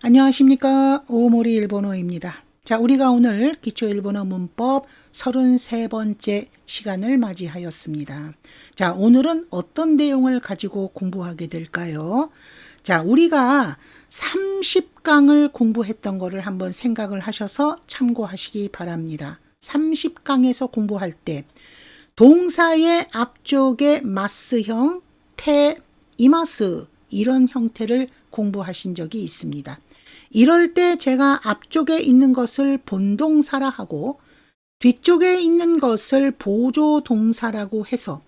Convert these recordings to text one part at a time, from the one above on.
안녕하십니까. 오모리 일본어입니다. 자, 우리가 오늘 기초 일본어 문법 33번째 시간을 맞이하였습니다. 자, 오늘은 어떤 내용을 가지고 공부하게 될까요? 자, 우리가 30강을 공부했던 거를 한번 생각을 하셔서 참고하시기 바랍니다. 30강에서 공부할 때 동사의 앞쪽에 마스형, 테, 이마스 이런 형태를 공부하신 적이 있습니다. 이럴 때 제가 앞쪽에 있는 것을 본동사라 하고 뒤쪽에 있는 것을 보조 동사라고 해서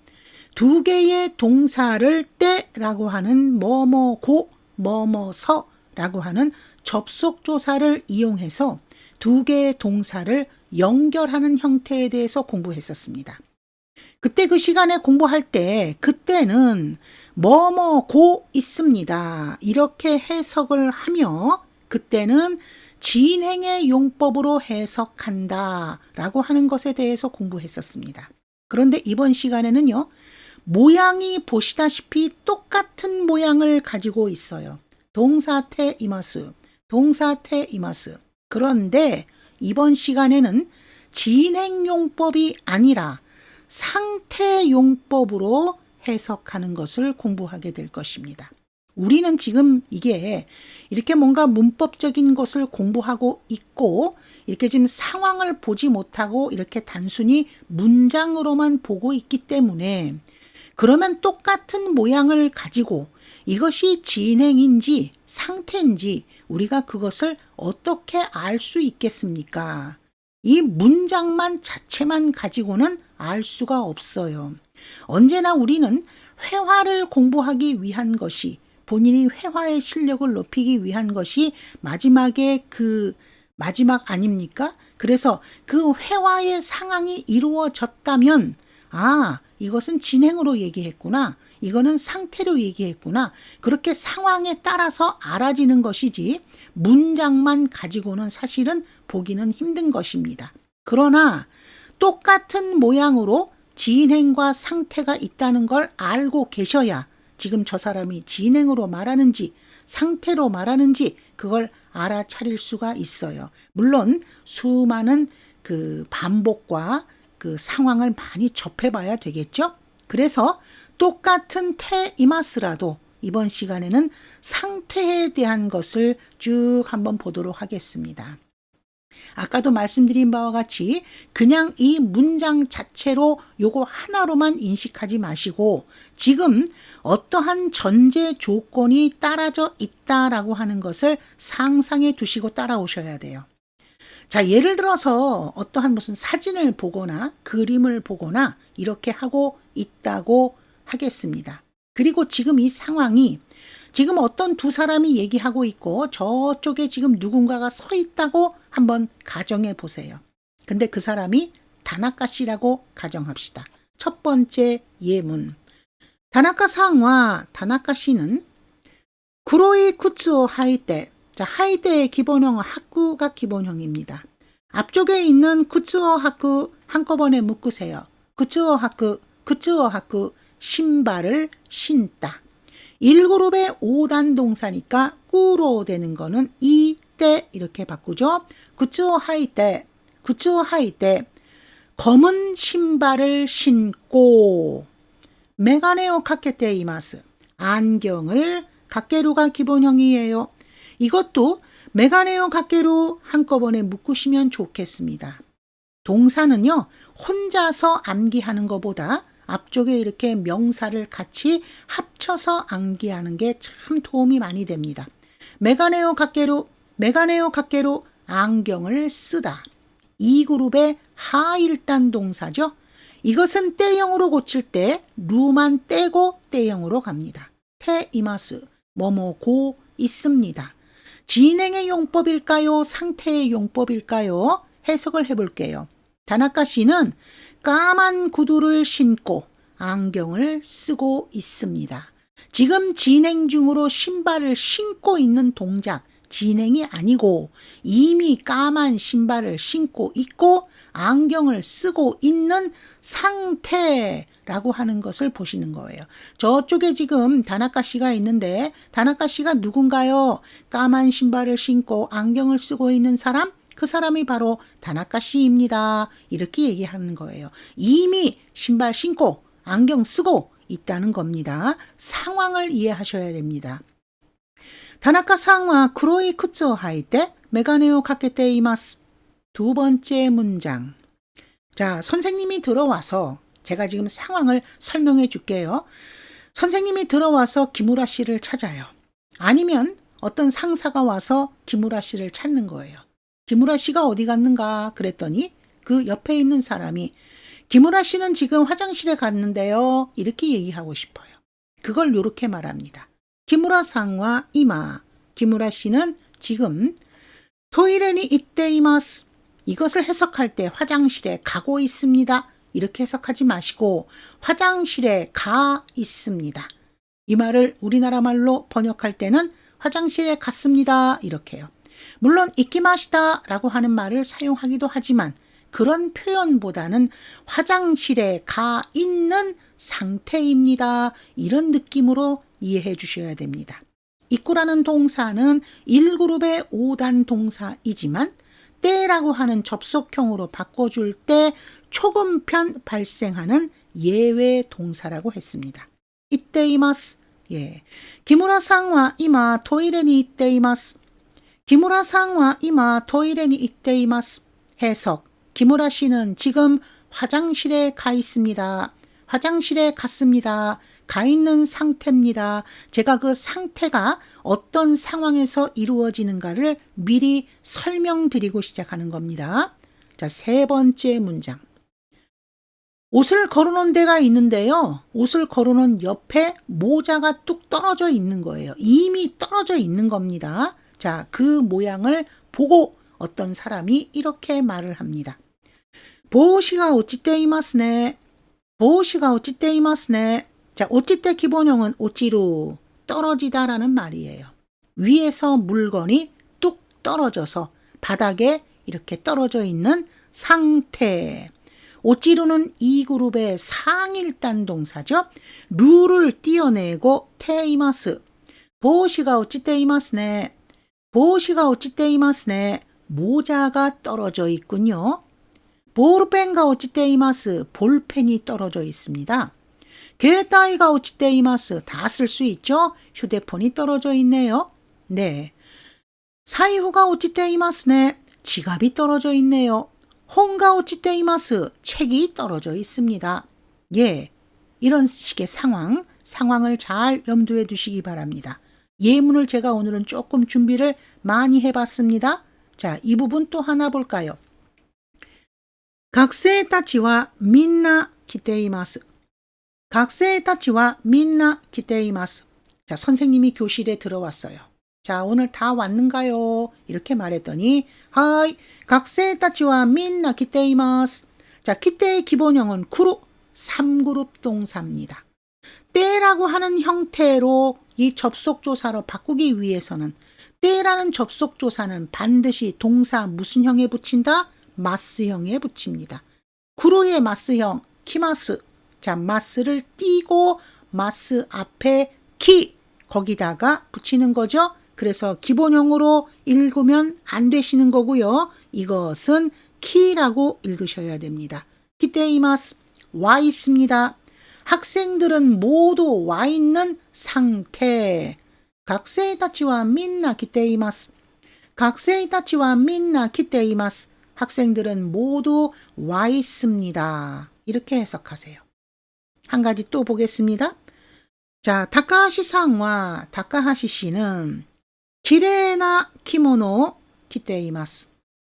두 개의 동사를 때라고 하는 뭐뭐고 뭐뭐서라고 하는 접속 조사를 이용해서 두 개의 동사를 연결하는 형태에 대해서 공부했었습니다. 그때 그 시간에 공부할 때 그때는 뭐뭐고 있습니다. 이렇게 해석을 하며 그때는 진행의 용법으로 해석한다 라고 하는 것에 대해서 공부했었습니다. 그런데 이번 시간에는요, 모양이 보시다시피 똑같은 모양을 가지고 있어요. 동사태 이마스, 동사태 이마스. 그런데 이번 시간에는 진행용법이 아니라 상태용법으로 해석하는 것을 공부하게 될 것입니다. 우리는 지금 이게 이렇게 뭔가 문법적인 것을 공부하고 있고 이렇게 지금 상황을 보지 못하고 이렇게 단순히 문장으로만 보고 있기 때문에 그러면 똑같은 모양을 가지고 이것이 진행인지 상태인지 우리가 그것을 어떻게 알 수 있겠습니까? 이 문장만 자체만 가지고는 알 수가 없어요. 언제나 우리는 회화를 공부하기 위한 것이 본인이 회화의 실력을 높이기 위한 것이 마지막에 그 마지막 아닙니까? 그래서 그 회화의 상황이 이루어졌다면 아, 이것은 진행으로 얘기했구나. 이거는 상태로 얘기했구나. 그렇게 상황에 따라서 알아지는 것이지 문장만 가지고는 사실은 보기는 힘든 것입니다. 그러나 똑같은 모양으로 진행과 상태가 있다는 걸 알고 계셔야 지금 저 사람이 진행으로 말하는지 상태로 말하는지 그걸 알아차릴 수가 있어요. 물론 수많은 그 반복과 그 상황을 많이 접해봐야 되겠죠. 그래서 똑같은 테이마스라도 이번 시간에는 상태에 대한 것을 쭉 한번 보도록 하겠습니다. 아까도 말씀드린 바와 같이 그냥 이 문장 자체로 요거 하나로만 인식하지 마시고 지금 어떠한 전제 조건이 따라져 있다라고 하는 것을 상상해 두시고 따라오셔야 돼요. 자, 예를 들어서 어떠한 무슨 사진을 보거나 그림을 보거나 이렇게 하고 있다고 하겠습니다. 그리고 지금 이 상황이 지금 어떤 두 사람이 얘기하고 있고 저쪽에 지금 누군가가 서 있다고 한번 가정해 보세요. 근데 그 사람이 다나카 씨라고 가정합시다. 첫 번째 예문. 다나카 상과 다나카 씨는 구로이 쿠츠오 하이테. 자, 하이테의 기본형은 하쿠가 기본형입니다. 앞쪽에 있는 쿠츠오 하쿠 한꺼번에 묶으세요. 쿠츠오 하쿠, 쿠츠오 하쿠 신발을 신다. 1그룹의 5단 동사니까 꾸로 되는 거는 이때 이렇게 바꾸죠. 구츠오 하이 때, 구츠오 하이 때 검은 신발을 신고 메가네오 카케테 이마스 안경을 각계루가 기본형이에요. 이것도 메가네오 각계루 한꺼번에 묶으시면 좋겠습니다. 동사는요, 혼자서 암기하는 것보다 앞쪽에 이렇게 명사를 같이 합쳐서 암기하는 게 참 도움이 많이 됩니다. 메가네오 각계로 메가네오 각계로 안경을 쓰다. 이 그룹의 하일단 동사죠. 이것은 때형으로 고칠 때 루만 떼고 때형으로 갑니다. 테 이마스 뭐뭐고 있습니다. 진행의 용법일까요? 상태의 용법일까요? 해석을 해볼게요. 다나카 씨는 까만 구두를 신고 안경을 쓰고 있습니다. 지금 진행 중으로 신발을 신고 있는 동작, 진행이 아니고 이미 까만 신발을 신고 있고 안경을 쓰고 있는 상태라고 하는 것을 보시는 거예요. 저쪽에 지금 다나카 씨가 있는데 다나카 씨가 누군가요? 까만 신발을 신고 안경을 쓰고 있는 사람? 그 사람이 바로 다나카 씨입니다. 이렇게 얘기하는 거예요. 이미 신발 신고 안경 쓰고 있다는 겁니다. 상황을 이해하셔야 됩니다. 다나카 상와 크로이 쿠츠 하이때 메가네오 카케테 이마스. 두 번째 문장. 자, 선생님이 들어와서 제가 지금 상황을 설명해 줄게요. 선생님이 들어와서 기무라 씨를 찾아요. 아니면 어떤 상사가 와서 기무라 씨를 찾는 거예요. 김우라 씨가 어디 갔는가 그랬더니 그 옆에 있는 사람이 김우라 씨는 지금 화장실에 갔는데요. 이렇게 얘기하고 싶어요. 그걸 이렇게 말합니다. 기무라 상와 이마. 기무라 씨는 지금 토이레니 이때 이마스. 이것을 해석할 때 화장실에 가고 있습니다. 이렇게 해석하지 마시고 화장실에 가 있습니다. 이 말을 우리나라 말로 번역할 때는 화장실에 갔습니다. 이렇게요. 물론 이키마시다 라고 하는 말을 사용하기도 하지만 그런 표현보다는 화장실에 가 있는 상태입니다. 이런 느낌으로 이해해 주셔야 됩니다. 입구라는 동사는 1그룹의 5단 동사이지만 때라고 하는 접속형으로 바꿔줄 때 초금편 발생하는 예외 동사라고 했습니다. 이때 이마스. 예. 기무라 상와 이마 토이레니 이때 이마스. 기무라 상와 이마 토이레니 이때 이마스. 해석. 기무라 씨는 지금 화장실에 가 있습니다. 화장실에 갔습니다. 가 있는 상태입니다. 제가 그 상태가 어떤 상황에서 이루어지는가를 미리 설명드리고 시작하는 겁니다. 자, 세 번째 문장. 옷을 걸어놓은 데가 있는데요. 옷을 걸어놓은 옆에 모자가 뚝 떨어져 있는 거예요. 이미 떨어져 있는 겁니다. 자, 그 모양을 보고 어떤 사람이 이렇게 말을 합니다. 보시가 오찌때 이마스네. 보시가 오찌때 이마스네. 자, 오찌때 기본형은 오찌루 떨어지다라는 말이에요. 위에서 물건이 뚝 떨어져서 바닥에 이렇게 떨어져 있는 상태. 오찌루는 이 그룹의 상일단 동사죠. 루를 띄어내고 테이마스. 보시가 오찌테이마스네. 보시가 오찌테이마스네. 모자가 떨어져 있군요. 볼펜가 오찌테이마스. 볼펜이 떨어져 있습니다. 게타이가 오찌테이마스. 다쓸 수 있죠? 휴대폰이 떨어져 있네요. 네. 사이후가 오찌테이마스네. 지갑이 떨어져 있네요. 홍가 오찌테이마스. 책이 떨어져 있습니다. 예. 이런 식의 상황, 상황을 잘 염두에 두시기 바랍니다. 예문을 제가 오늘은 조금 준비를 많이 해봤습니다. 자, 이 부분 또 하나 볼까요? 学生たちはみんな来ています。学生たちはみんな来ています。 자, 선생님이 교실에 들어왔어요. 자, 오늘 다 왔는가요? 이렇게 말했더니, 하이, 学生たちはみんな来ています。 자, 기대의 기본형은 구루, 3그룹 동사입니다. 때라고 하는 형태로 이 접속조사로 바꾸기 위해서는 때라는 접속조사는 반드시 동사 무슨 형에 붙인다? 마스형에 붙입니다. 구로의 마스형, 키마스. 자, 마스를 띄고 마스 앞에 키, 거기다가 붙이는 거죠. 그래서 기본형으로 읽으면 안 되시는 거고요. 이것은 키라고 읽으셔야 됩니다. 기테이마스, 와 있습니다. 학생들은 모두 와 있는 상태. 각세이타치와 민나 기테이마스. 각세이타치와 민나 기테이마스. 학생들은 모두 와 있습니다. 이렇게 해석하세요. 한 가지 또 보겠습니다. 자, 다카하시 상과 다카하시 씨는 기레나 키모노 키테이마스.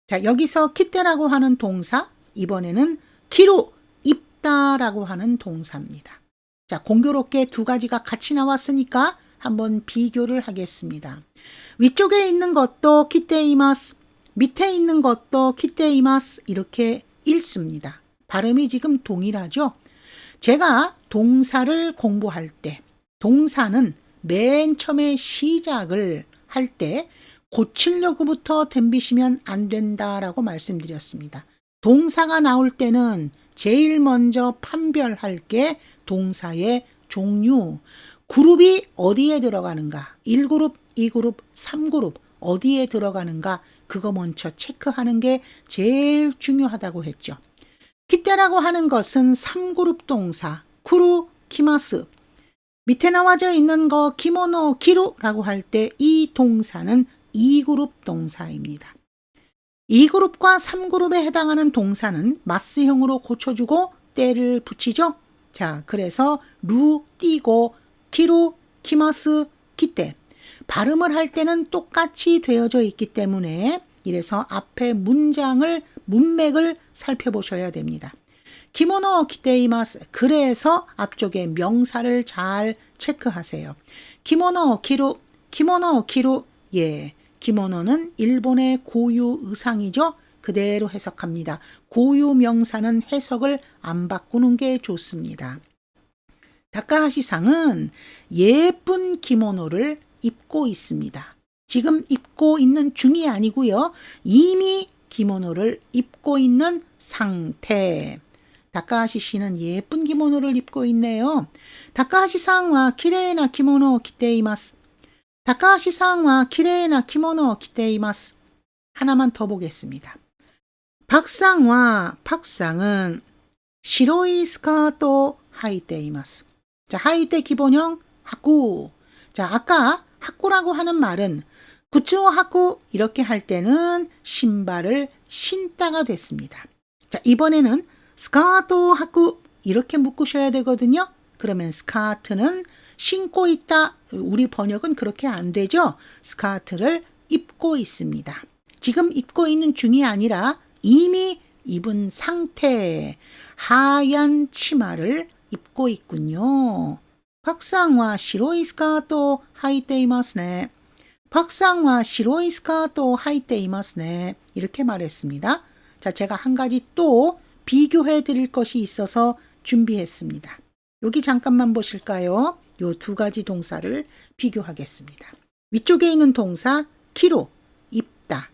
자, 여기서 키테라고 하는 동사, 이번에는 키로 입다라고 하는 동사입니다. 자, 공교롭게 두 가지가 같이 나왔으니까 한번 비교를 하겠습니다. 위쪽에 있는 것도 키테이마스, 밑에 있는 것도 키테이마스 이렇게 읽습니다. 발음이 지금 동일하죠? 제가 동사를 공부할 때 동사는 맨 처음에 시작을 할 때 고치려고부터 덤비시면 안 된다라고 말씀드렸습니다. 동사가 나올 때는 제일 먼저 판별할 게 동사의 종류, 그룹이 어디에 들어가는가, 1그룹, 2그룹, 3그룹 어디에 들어가는가 그거 먼저 체크하는 게 제일 중요하다고 했죠. 기때라고 하는 것은 3그룹 동사, 쿠루, 키마스. 밑에 나와져 있는 거 키모노, 키루라고 할 때 이 동사는 2그룹 동사입니다. 2그룹과 3그룹에 해당하는 동사는 마스형으로 고쳐주고 때를 붙이죠. 자, 그래서 루, 띠고, 키루, 키마스, 기때. 발음을 할 때는 똑같이 되어져 있기 때문에 이래서 앞에 문장을 문맥을 살펴보셔야 됩니다. 기모노 기테이마스. 그래서 앞쪽에 명사를 잘 체크하세요. 기모노 키루, 기모노 키루. 예. 기모노는 일본의 고유 의상이죠. 그대로 해석합니다. 고유 명사는 해석을 안 바꾸는 게 좋습니다. 다카하시상은 예쁜 기모노를 입고 있습니다. 지금 입고 있는 중이 아니고요. 이미 기모노를 입고 있는 상태. 다카하시 씨는 예쁜 기모노를 입고 있네요. 다카하시 상와 키레이나 기모노 기테이마스. 다카하시 상와 키레이나 기모노 기테이마스. 하나만 더 보겠습니다. 박상과 박상은 시로이 스카ート 하이테 이마스. 자, 하이테 기본형 하쿠. 자, 아까 하쿠라고 하는 말은 구츠오 하쿠 이렇게 할 때는 신발을 신다가 됐습니다. 자, 이번에는 스카ート 하쿠 이렇게 묶으셔야 되거든요. 그러면 스카트는 신고 있다. 우리 번역은 그렇게 안 되죠. 스카트를 입고 있습니다. 지금 입고 있는 중이 아니라 이미 입은 상태 하얀 치마를 입고 있군요. 박상와 시로이 스카ート 하이테 이마스네. 박상와 시로이 스카ート 하이테 이마스네. 이렇게 말했습니다. 자, 제가 한 가지 또 비교해 드릴 것이 있어서 준비했습니다. 여기 잠깐만 보실까요? 요 두 가지 동사를 비교하겠습니다. 위쪽에 있는 동사 키로 입다.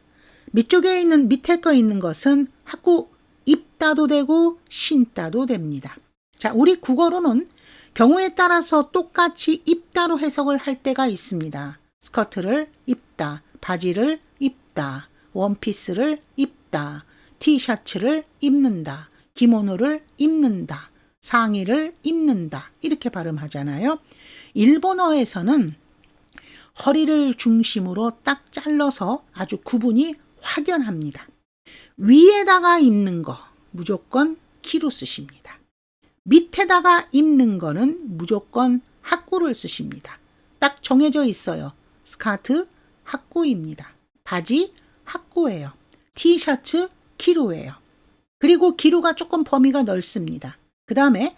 밑쪽에 있는 밑에 거 있는 것은 하고 입다도 되고 신다도 됩니다. 자, 우리 국어로는 경우에 따라서 똑같이 입다로 해석을 할 때가 있습니다. 스커트를 입다, 바지를 입다, 원피스를 입다, 티셔츠를 입는다, 기모노를 입는다, 상의를 입는다. 이렇게 발음하잖아요. 일본어에서는 허리를 중심으로 딱 잘라서 아주 구분이 확연합니다. 위에다가 입는 거 무조건 키로 쓰십니다. 밑에다가 입는 거는 무조건 학구를 쓰십니다. 딱 정해져 있어요. 스카트 학구입니다. 바지 학구예요. 티셔츠 키로예요. 그리고 기로가 조금 범위가 넓습니다. 그 다음에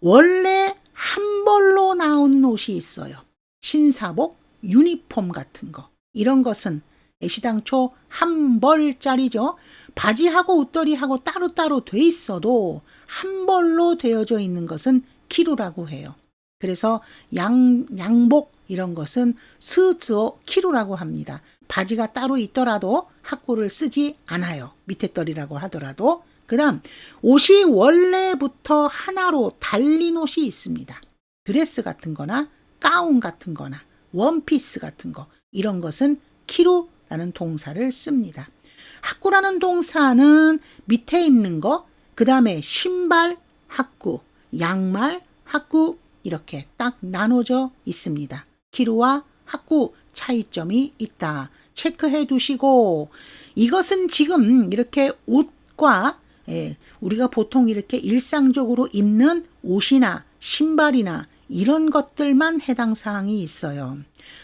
원래 한 벌로 나오는 옷이 있어요. 신사복, 유니폼 같은 거. 이런 것은 애시당초 한 벌짜리죠. 바지하고 옷걸이하고 따로따로 돼 있어도 한 벌로 되어져 있는 것은 키로라고 해요. 그래서 양, 양복 이런 것은 스츠오 키로라고 합니다. 바지가 따로 있더라도 학고를 쓰지 않아요. 밑에 떨이라고 하더라도. 그 다음, 옷이 원래부터 하나로 달린 옷이 있습니다. 드레스 같은 거나 가운 같은 거나 원피스 같은 거. 이런 것은 키로라는 동사를 씁니다. 학구라는 동사는 밑에 있는 거, 그 다음에 신발, 학구, 양말, 학구, 이렇게 딱 나눠져 있습니다. 키로와 학구 차이점이 있다. 체크해 두시고, 이것은 지금 이렇게 옷과 예, 우리가 보통 이렇게 일상적으로 입는 옷이나 신발이나 이런 것들만 해당 사항이 있어요.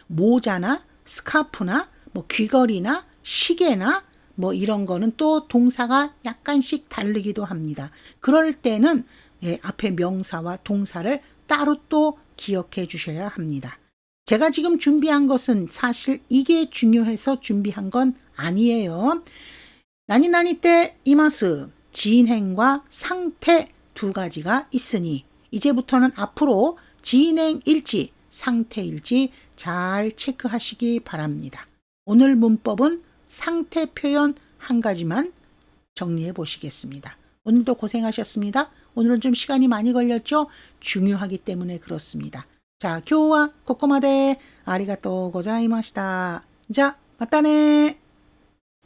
모자나 스카프나 뭐 귀걸이나 시계나 뭐 이런 거는 또 동사가 약간씩 다르기도 합니다. 그럴 때는 예, 앞에 명사와 동사를 따로 또 기억해 주셔야 합니다. 제가 지금 준비한 것은 사실 이게 중요해서 준비한 건 아니에요. 나니나니 때 이마스 진행과 상태 두 가지가 있으니 이제부터는 앞으로 진행일지 상태일지 잘 체크하시기 바랍니다. 오늘 문법은 상태 표현 한 가지만 정리해 보시겠습니다. 오늘도 고생하셨습니다. 오늘은 좀 시간이 많이 걸렸죠? 중요하기 때문에 그렇습니다. 자, 교와 코코마데 아리가또 고자이마시다. 자, 맞다네.